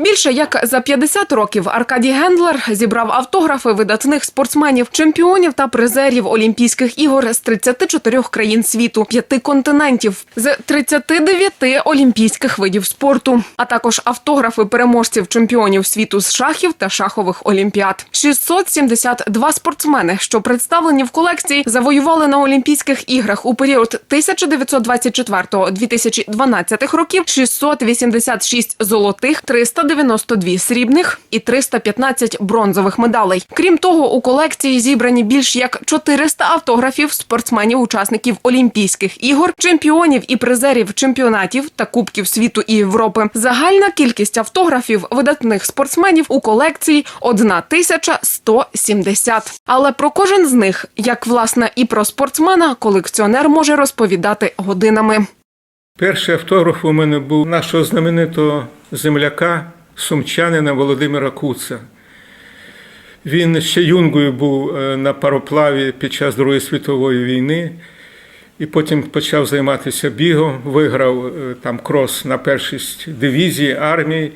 Більше як за 50 років Аркадій Гендлер зібрав автографи видатних спортсменів, чемпіонів та призерів Олімпійських ігор з 34 країн світу, п'яти континентів, з 39 олімпійських видів спорту, а також автографи переможців чемпіонів світу з шахів та шахових олімпіад. 672 спортсмени, що представлені в колекції, завоювали на Олімпійських іграх у період 1924-2012 років 686 золотих, 392 срібних і 315 бронзових медалей. Крім того, у колекції зібрані більш як 400 автографів спортсменів-учасників Олімпійських ігор, чемпіонів і призерів чемпіонатів та кубків світу і Європи. Загальна кількість автографів видатних спортсменів у колекції 1170. Але про кожен з них, як власне і про спортсмена, колекціонер може розповідати годинами. Перший автограф у мене був нашого знаменитого земляка, сумчанина Володимира Куца. Він ще юнгою був е, на пароплаві під час Другої світової війни, і потім почав займатися бігом, виграв е, там крос на першість дивізії армії,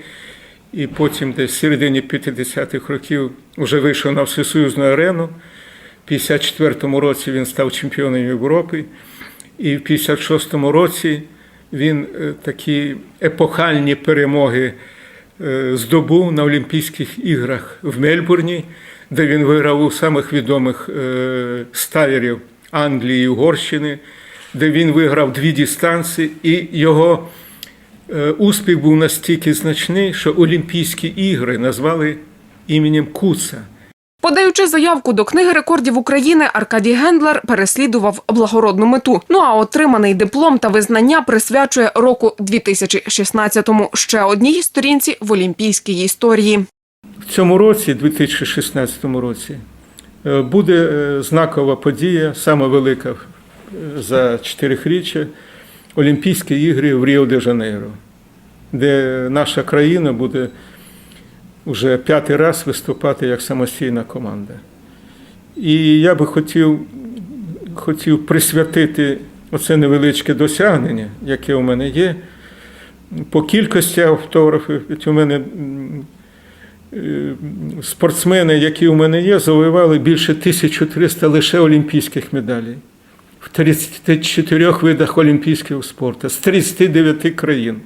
і потім десь в середині 50-х років вже вийшов на всесоюзну арену. В 54-му році він став чемпіоном Європи, і в 56-му році він е, такі епохальні перемоги здобув на Олімпійських іграх в Мельбурні, де він виграв у самих відомих е, стайлерів Англії і Угорщини, де він виграв дві дистанції, і його е, успіх був настільки значний, що Олімпійські ігри назвали іменем Куца. Подаючи заявку до книги рекордів України, Аркадій Гендлер переслідував благородну мету. Ну а отриманий диплом та визнання присвячує року 2016-му ще одній сторінці в олімпійській історії. В цьому році, 2016 році, е, буде е, знакова подія, саме велика е, за чотирихріччя Олімпійські ігри в Ріо-де-Жанейро, де наша країна буде вже п'ятий раз виступати як самостійна команда. І я би хотів, хотів присвятити оце невеличке досягнення, яке у мене є. По кількості автографів, у мене е, спортсмени, які у мене є, завоювали більше 1300 лише олімпійських медалей в 34 видах олімпійського спорту з 39 країн.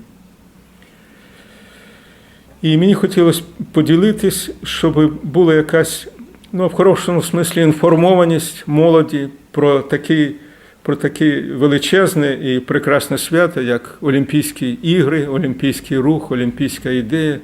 І мені хотілося поділитись, щоб була якась, ну, в хорошому смислі, інформованість молоді про такі, про такі величезне і прекрасне свято, як Олімпійські ігри, Олімпійський рух, Олімпійська ідея.